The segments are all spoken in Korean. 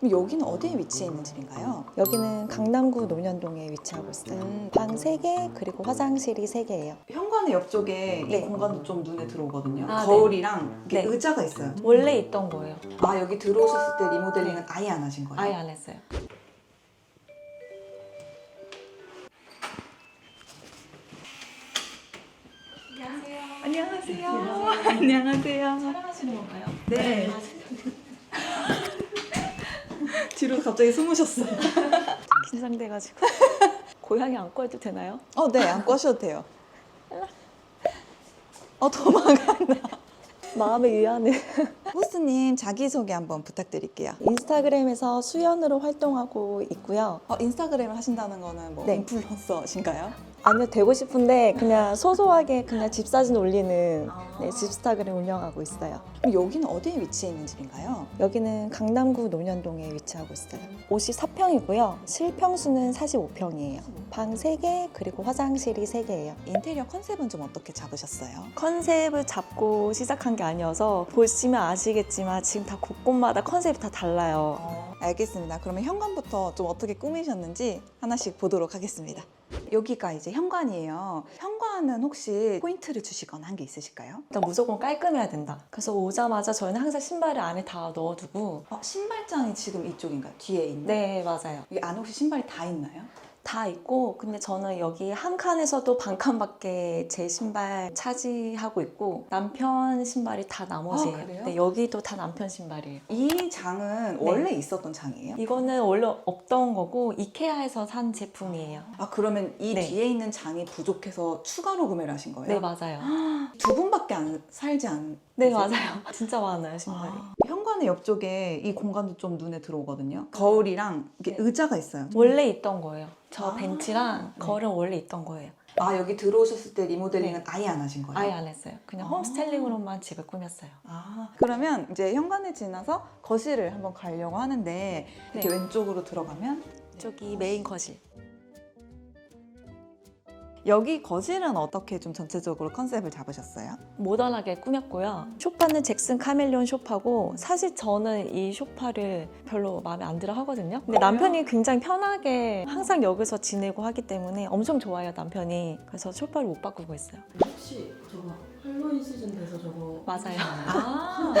여기는 어디에 위치해 있는 집인가요? 여기는 강남구 논현동에 위치하고 있어요. 음. 방 3개 그리고 화장실이 3개예요. 현관의 옆쪽에 네. 이 공간도 좀 눈에 들어오거든요. 아, 거울이랑 이렇게 네. 의자가 있어요. 원래 있던 거예요. 아 여기 들어오셨을 때 리모델링은 아예 안 하신 거예요? 아예 안 했어요. 안녕하세요. 안녕하세요. 촬영하시는 건가요? 네. 뒤로 갑자기 숨으셨어요. 긴장돼가지고. 고양이 안고 해도 되나요? 어, 네, 안 꺼셔도 돼요. 어, 도망간다. 마음의 위안을. 호스님 자기소개 한번 부탁드릴게요. 인스타그램에서 수연으로 활동하고 있고요. 어, 인스타그램을 하신다는 거는 뭐 네. 인플루언서신가요? 아니요, 되고 싶은데 그냥 소소하게 그냥 집 사진 올리는 아. 네, 인스타그램 운영하고 있어요. 그럼 여기는 어디에 위치해 있는 집인가요? 여기는 강남구 논현동에 위치하고 있어요. 54평이고요. 실평수는 45평이에요. 방 3개 그리고 화장실이 3개예요. 인테리어 컨셉은 좀 어떻게 잡으셨어요? 컨셉을 잡고 시작한 게 아니어서 보시면 아시 겠지만 지금 다 곳곳마다 컨셉이 다 달라요. 알겠습니다. 그러면 현관부터 좀 어떻게 꾸미셨는지 하나씩 보도록 하겠습니다. 여기가 이제 현관이에요. 현관은 혹시 포인트를 주시거나 한 게 있으실까요? 일단 무조건 깔끔해야 된다. 그래서 오자마자 저희는 항상 신발을 안에 다 넣어두고 어, 신발장이 지금 이쪽인가요? 뒤에 있는? 네 맞아요. 여기 안에 혹시 신발이 다 있나요? 다 있고 근데 저는 여기 한 칸에서도 반 칸밖에 제 신발 차지하고 있고 남편 신발이 다 나머지예요. 아, 그래요? 네, 여기도 다 남편 신발이에요. 이 장은 네. 원래 있었던 장이에요? 이거는 원래 없던 거고 이케아에서 산 제품이에요. 아 그러면 이 네. 뒤에 있는 장이 부족해서 추가로 구매를 하신 거예요? 네 맞아요. 두 분밖에 안 살지 않? 네 맞아요. 진짜 많아요 신발이. 아, 현관의 옆쪽에 이 공간도 좀 눈에 들어오거든요. 거울이랑 이렇게 네. 의자가 있어요. 원래 있던 거예요. 저 아. 벤치랑 네. 거울은 원래 있던 거예요. 아 여기 들어오셨을 때 리모델링은 아예 안 하신 거예요? 아예 안 했어요. 그냥 아. 홈스타일링으로만 집을 꾸몄어요. 아 그러면 이제 현관을 지나서 거실을 한번 가려고 하는데 이렇게 네. 왼쪽으로 들어가면 저기 메인 거실. 여기 거실은 어떻게 좀 전체적으로 컨셉을 잡으셨어요? 모던하게 꾸몄고요. 소파는 잭슨 카멜레온 소파고 사실 저는 이 소파를 별로 마음에 안 들어 하거든요. 근데 남편이 굉장히 편하게 항상 여기서 지내고 하기 때문에 엄청 좋아요 남편이. 그래서 소파를 못 바꾸고 있어요. 혹시 할로윈 시즌 돼서 저거 맞아요. 아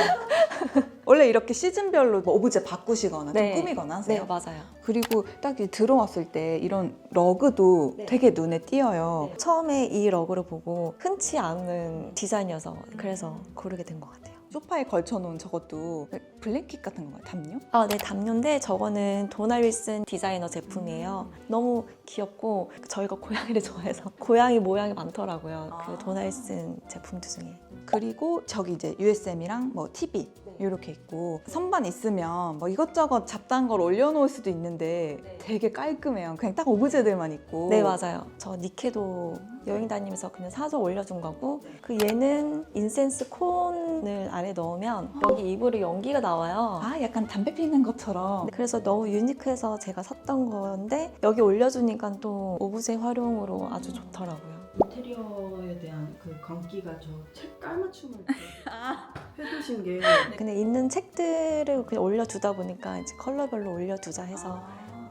원래 이렇게 시즌별로 뭐 오브제 바꾸시거나 네. 좀 꾸미거나 네 하세요? 맞아요. 그리고 딱 들어왔을 때 이런 러그도 네. 되게 눈에 띄어요. 처음에 이 러그를 보고 흔치 않은 디자인이어서 그래서 고르게 된 것 같아요. 소파에 걸쳐놓은 저것도 블랭킷 같은 건가요? 담요? 아, 네, 담요인데 저거는 도나 윌슨 디자이너 제품이에요. 너무 귀엽고 저희가 고양이를 좋아해서 고양이 모양이 많더라고요. 아. 그 도나 윌슨 제품들 중에. 그리고 저기 이제 USM이랑 뭐 TV 네. 이렇게 있고 선반 있으면 뭐 이것저것 잡다한 걸 올려놓을 수도 있는데 네. 되게 깔끔해요. 그냥 딱 오브제들만 있고. 네, 맞아요. 저 니케도 여행 다니면서 그냥 사서 올려준 거고 그 얘는 인센스 콘 을 안에 넣으면 여기 입으로 연기가 나와요. 아 약간 담배 피는 것처럼. 네, 그래서 너무 유니크해서 제가 샀던 건데 여기 올려주니까 또 오브제 활용으로 아주 좋더라고요. 인테리어에 대한 그 광기가 저 책 깔맞춤을 이렇게 해두신 게 근데 있는 책들을 그냥 올려두다 보니까 이제 컬러별로 올려두자 해서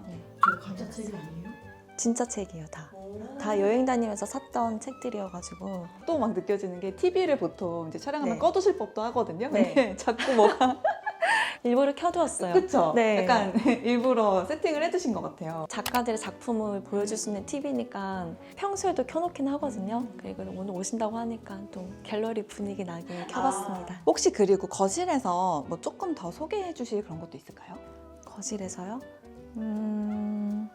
네. 저 가짜 책이 아니에요? 진짜 책이에요 다. 다 여행 다니면서 샀던 책들이어가지고 또 막 느껴지는 게 TV를 보통 이제 촬영하면 네. 꺼두실 법도 하거든요. 네. 근데 자꾸 뭐가 일부러 켜두었어요. 그쵸? 네. 약간 일부러 세팅을 해두신 것 같아요. 작가들의 작품을 보여줄 수 있는 TV니까 평소에도 켜놓긴 하거든요. 그리고 오늘 오신다고 하니까 또 갤러리 분위기 나게 켜봤습니다. 혹시 그리고 거실에서 뭐 조금 더 소개해 주실 그런 것도 있을까요? 거실에서요. 음...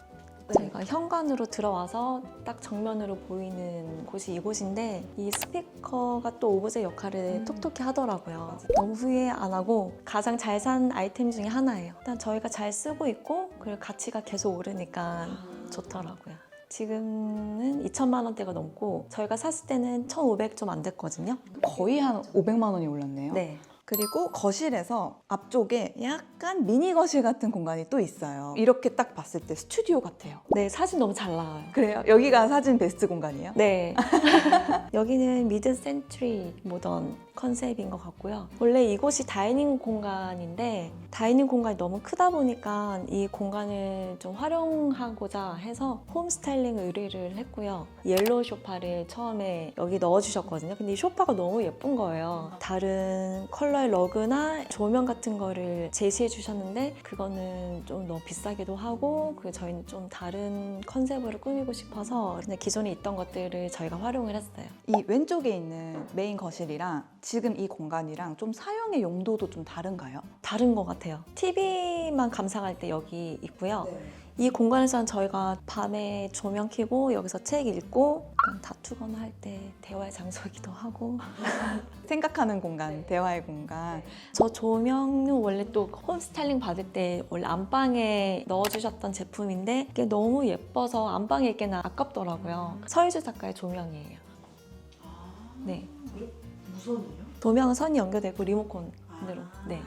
저희가 현관으로 들어와서 딱 정면으로 보이는 곳이 이곳인데 이 스피커가 또 오브제 역할을 음. 톡톡히 하더라고요. 너무 후회 안 하고 가장 잘 산 아이템 중에 하나예요. 일단 저희가 잘 쓰고 있고 그리고 가치가 계속 오르니까 좋더라고요. 지금은 2천만 원대가 넘고 저희가 샀을 때는 1,500 좀 안 됐거든요. 거의 한 500만 원이 올랐네요. 네. 그리고 거실에서 앞쪽에 약간 미니 거실 같은 공간이 또 있어요. 이렇게 딱 봤을 때 스튜디오 같아요. 네, 사진 너무 잘 나와요. 그래요? 여기가 사진 베스트 공간이에요? 네. 여기는 미드 센트리 모던 컨셉인 것 같고요. 원래 이곳이 다이닝 공간인데 다이닝 공간이 너무 크다 보니까 이 공간을 좀 활용하고자 해서 홈 스타일링 의뢰를 했고요. 옐로우 소파를 처음에 여기 넣어주셨거든요. 근데 이 소파가 너무 예쁜 거예요. 다른 컬러 의 러그나 조명 같은 거를 제시해 주셨는데 그거는 좀 너무 비싸기도 하고 그 저희는 좀 다른 컨셉으로 꾸미고 싶어서 그냥 기존에 있던 것들을 저희가 활용을 했어요. 이 왼쪽에 있는 메인 거실이랑 지금 이 공간이랑 좀 사용의 용도도 좀 다른가요? 다른 것 같아요. TV만 감상할 때 여기 있고요. 네. 이 공간에서는 저희가 밤에 조명 켜고 여기서 책 읽고 약간 다투거나 할 때 대화의 장소이기도 하고 생각하는 공간, 대화의 공간. 저 조명은 원래 또 홈 스타일링 받을 때 원래 안방에 넣어주셨던 제품인데 이게 너무 예뻐서 안방에 있기는 아깝더라고요. 서희주 작가의 조명이에요. 네. 무선이에요? 조명은 선이 연결되고 리모컨으로. 네.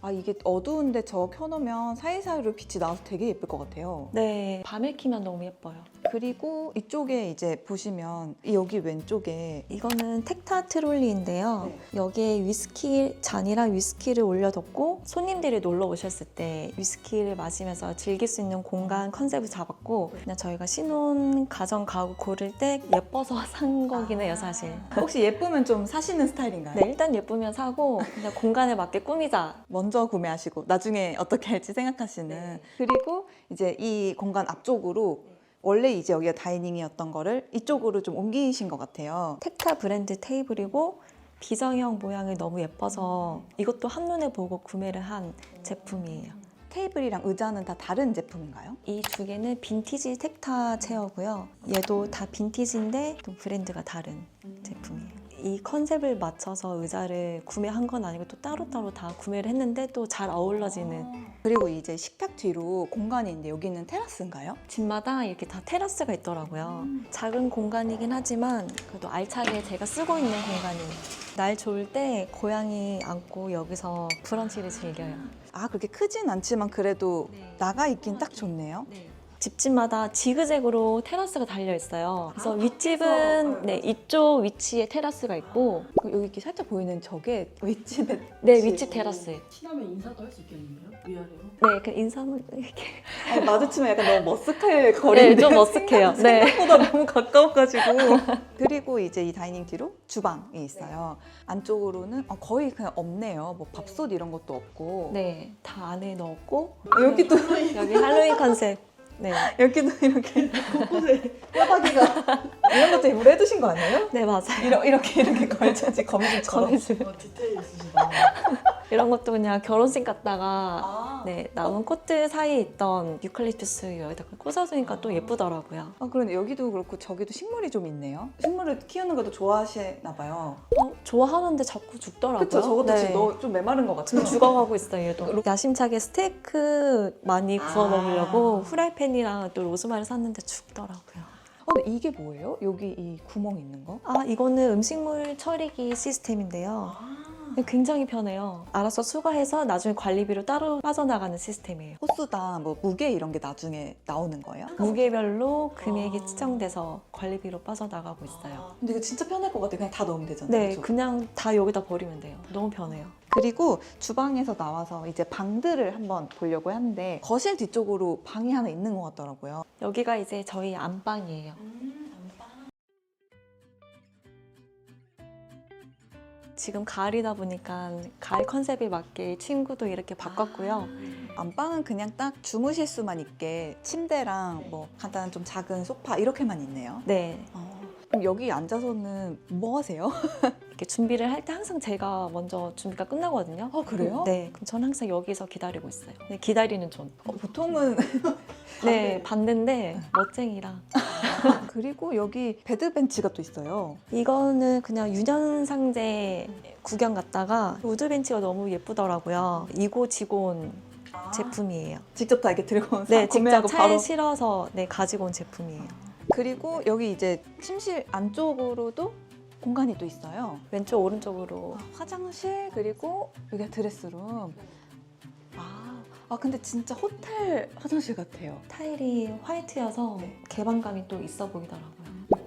아 이게 어두운데 저 켜놓으면 사이사이로 빛이 나와서 되게 예쁠 것 같아요. 네. 밤에 키면 너무 예뻐요. 그리고 이쪽에 이제 보시면 이 여기 왼쪽에 이거는 텍타 트롤리인데요. 네. 여기에 위스키 잔이랑 위스키를 올려뒀고 손님들이 놀러 오셨을 때 위스키를 마시면서 즐길 수 있는 공간 컨셉을 잡았고 그냥 저희가 신혼 가정 가구 고를 때 예뻐서 산 거긴 해요 사실. 혹시 예쁘면 좀 사시는 스타일인가요? 네 일단 예쁘면 사고 그냥 공간에 맞게 꾸미자. 먼저 구매하시고 나중에 어떻게 할지 생각하시는 네. 그리고 이제 이 공간 앞쪽으로 원래 이제 여기가 다이닝이었던 거를 이쪽으로 좀 옮기신 것 같아요. 텍타 브랜드 테이블이고 비정형 모양이 너무 예뻐서 이것도 한눈에 보고 구매를 한 제품이에요. 테이블이랑 의자는 다 다른 제품인가요? 이 두 개는 빈티지 텍타 체어고요. 얘도 다 빈티지인데 또 브랜드가 다른 제품이에요. 이 컨셉을 맞춰서 의자를 구매한 건 아니고 또 따로따로 다 구매를 했는데 또 잘 어울러지는 그리고 이제 식탁 뒤로 공간이 있는데 여기는 테라스인가요? 집마다 이렇게 다 테라스가 있더라고요. 작은 공간이긴 하지만 그래도 알차게 제가 쓰고 있는 공간이에요. 날 좋을 때 고양이 안고 여기서 브런치를 즐겨요. 아 그렇게 크진 않지만 그래도 네. 나가 있긴 딱 좋네요. 집집마다 지그재그로 테라스가 달려 있어요. 그래서 윗집은 네, 이쪽 위치에 테라스가 있고 그 여기 이렇게 살짝 보이는 저게 윗집에 네 윗집 테라스. 친하면 인사도 할 수 있겠는데요? 위아래로? 네, 그 인사는 이렇게 아니, 마주치면 약간 너무 머쓱할 거리인데 네, 좀 머쓱해요. 네. 생각보다 너무 가까워가지고 그리고 이제 이 다이닝 뒤로 주방이 있어요. 안쪽으로는 어, 거의 그냥 없네요. 뭐 밥솥 이런 것도 없고 네, 다 안에 넣었고 여기도 여기 할로윈 컨셉. 네, 여기도 이렇게 곳곳에 뼈다귀가 이런 것도 일부러 해두신 거 아니에요? 네 맞아요. 이러, 이렇게 이렇게 걸쳐지 거미줄처럼. 거미줄. 어, 디테일 있으시다. 이런 것도 그냥 결혼식 갔다가 아, 네 남은 코트 사이에 있던 유칼립투스 여기다 꽂아두니까 또 예쁘더라고요. 아 그런데 여기도 그렇고 저기도 식물이 좀 있네요. 식물을 키우는 것도 좋아하시나 봐요. 어, 좋아하는데 자꾸 죽더라고요. 그쵸? 저것도 네. 지금 너, 좀 메마른 것 같아요. 죽어가고 있어요, 얘도. 야심차게 스테이크 많이 구워 아. 먹으려고 후라이팬이랑 또 로즈마리 샀는데 죽더라고요. 어, 이게 뭐예요? 여기 이 구멍 있는 거? 아, 이거는 음식물 처리기 시스템인데요. 굉장히 편해요. 알아서 수거해서 나중에 관리비로 따로 빠져나가는 시스템이에요. 호수당, 뭐 무게 이런 게 나중에 나오는 거예요? 무게별로 금액이 아. 측정돼서 관리비로 빠져나가고 있어요. 근데 이거 진짜 편할 것 같아요. 그냥 다 넣으면 되잖아요. 네, 그죠? 그냥 다 여기다 버리면 돼요. 너무 편해요. 그리고 주방에서 나와서 이제 방들을 한번 보려고 하는데 거실 뒤쪽으로 방이 하나 있는 것 같더라고요. 여기가 이제 저희 안방이에요. 지금 가을이다 보니까 가을 컨셉에 맞게 친구도 이렇게 바꿨고요. 안방은 그냥 딱 주무실 수만 있게 침대랑 뭐 간단한 좀 작은 소파 이렇게만 있네요. 네, 어, 그럼 여기 앉아서는 뭐 하세요? 이렇게 준비를 할 때 항상 제가 먼저 준비가 끝나거든요. 어, 그래요? 네, 그럼 저는 항상 여기서 기다리고 있어요. 네, 기다리는 존. 어, 보통은 네, 봤는데 멋쟁이라. 그리고 여기 베드 벤치가 또 있어요. 이거는 그냥 유년상제 구경 갔다가 우드 벤치가 너무 예쁘더라고요. 이고 지곤 제품이에요. 직접 다 이렇게 들고 온 네, 사- 구매하고 직접 차에 바로 실어서 네, 가지고 온 제품이에요. 그리고 여기 이제 침실 안쪽으로도 공간이 또 있어요. 왼쪽 오른쪽으로 아, 화장실 그리고 여기가 드레스룸. 아, 아 근데 진짜 호텔 화장실 같아요. 타일이 화이트여서 개방감이 또 있어 보이더라고요.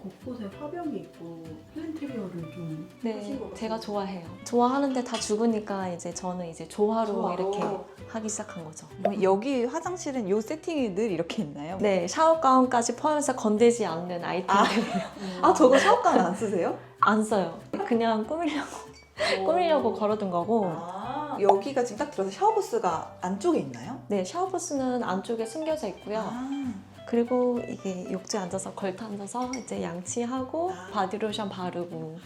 곳곳에 화병이 있고 플랜테리어를 좀 하신 네, 것 제가 같아요. 좋아해요. 좋아하는데 다 죽으니까 이제 저는 이제 조화로, 조화로. 이렇게 하기 시작한 거죠. 그럼 여기 화장실은 요 세팅이 늘 이렇게 있나요? 네, 샤워 가운까지 포함해서 건들지 않는 아이템들이에요. 아 저거 샤워 가운 안 쓰세요? 안 써요. 그냥 꾸미려고 꾸미려고 걸어둔 거고. 아, 여기가 지금 딱 들어서 샤워부스가 안쪽에 있나요? 네, 샤워부스는 안쪽에 숨겨져 있고요. 아, 그리고 이게 욕조에 앉아서 걸터 앉아서 이제 양치하고 아. 바디로션 바르고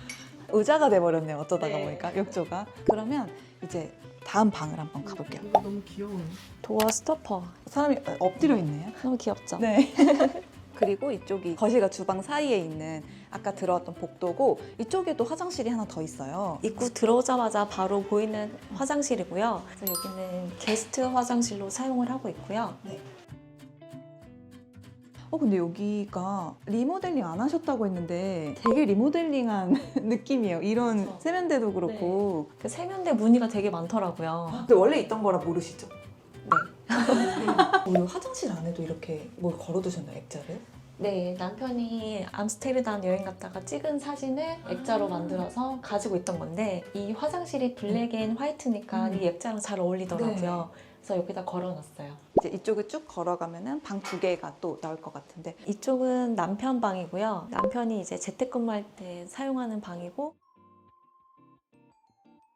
의자가 돼버렸네요. 어쩌다가 네. 보니까 욕조가. 그러면 이제 다음 방을 한번 가볼게요. 이거 너무 귀여운 도어 스토퍼 사람이 엎드려 있네요. 너무 귀엽죠? 네. 그리고 이쪽이 거실과 주방 사이에 있는 아까 들어왔던 복도고 이쪽에도 화장실이 하나 더 있어요. 입구 들어오자마자 바로 보이는 화장실이고요. 그래서 여기는 게스트 화장실로 사용을 하고 있고요. 어 근데 여기가 리모델링 안 하셨다고 했는데 되게 리모델링한 느낌이에요. 이런 그쵸. 세면대도 그렇고. 그 세면대 무늬가 되게 많더라고요. 근데 원래 있던 거라 모르시죠? 네. 오늘 화장실 안에도 이렇게 뭘 걸어두셨나요, 액자를? 네, 남편이 암스테르담 여행 갔다가 찍은 사진을 액자로 아. 만들어서 가지고 있던 건데 이 화장실이 블랙 앤 화이트니까 음. 이 액자랑 잘 어울리더라고요. 그래서 여기다 걸어놨어요. 이제 이쪽을 쭉 걸어가면은 방 두 개가 또 나올 것 같은데 이쪽은 남편 방이고요. 남편이 이제 재택근무할 때 사용하는 방이고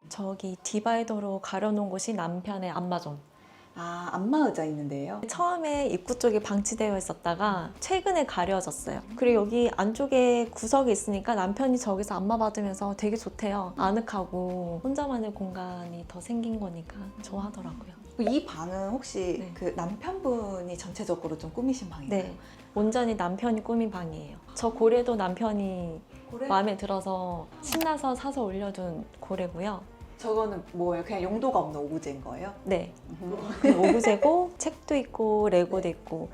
저기 디바이더로 가려놓은 곳이 남편의 안마존. 아 안마 의자 있는데요. 처음에 입구 쪽에 방치되어 있었다가 최근에 가려졌어요. 그리고 여기 안쪽에 구석이 있으니까 남편이 저기서 안마 받으면서 되게 좋대요. 아늑하고 혼자만의 공간이 더 생긴 거니까 좋아하더라고요. 이 방은 혹시 네. 그 남편분이 전체적으로 좀 꾸미신 방인가요? 네. 온전히 남편이 꾸민 방이에요. 저 고래도 남편이 고래? 마음에 들어서 신나서 사서 올려둔 고래고요. 저거는 뭐예요? 그냥 용도가 없는 오브제인 거예요? 네. 오브제고 책도 있고 레고도 네. 있고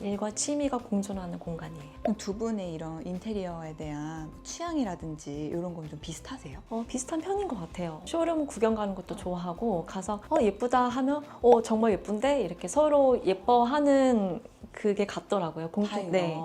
일과 취미가 공존하는 공간이에요. 그럼 두 분의 이런 인테리어에 대한 취향이라든지 이런 건 좀 비슷하세요? 어, 비슷한 편인 것 같아요. 쇼룸 구경 가는 것도 좋아하고 가서 어, 예쁘다 하면 어, 정말 예쁜데 이렇게 서로 예뻐하는 그게 같더라고요. 공통. 네.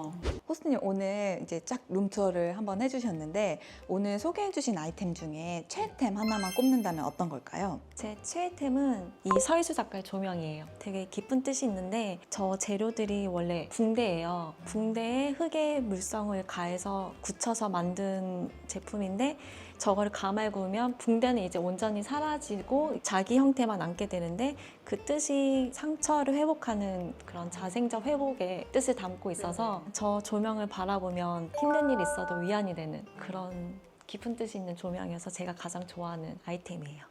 호스님 오늘 이제 쫙 룸투어를 한번 해주셨는데 오늘 소개해주신 아이템 중에 최애템 하나만 꼽는다면 어떤 걸까요? 제 최애템은 이 서희수 작가의 조명이에요. 되게 깊은 뜻이 있는데 저 재료들이 원래 붕대예요. 붕대에 흙의 물성을 가해서 굳혀서 만든 제품인데 저거를 가말 구우면 붕대는 이제 온전히 사라지고 자기 형태만 남게 되는데 그 뜻이 상처를 회복하는 그런 자생적 회복의 뜻을 담고 있어서 저 조명을 바라보면 힘든 일 있어도 위안이 되는 그런 깊은 뜻이 있는 조명이어서 제가 가장 좋아하는 아이템이에요.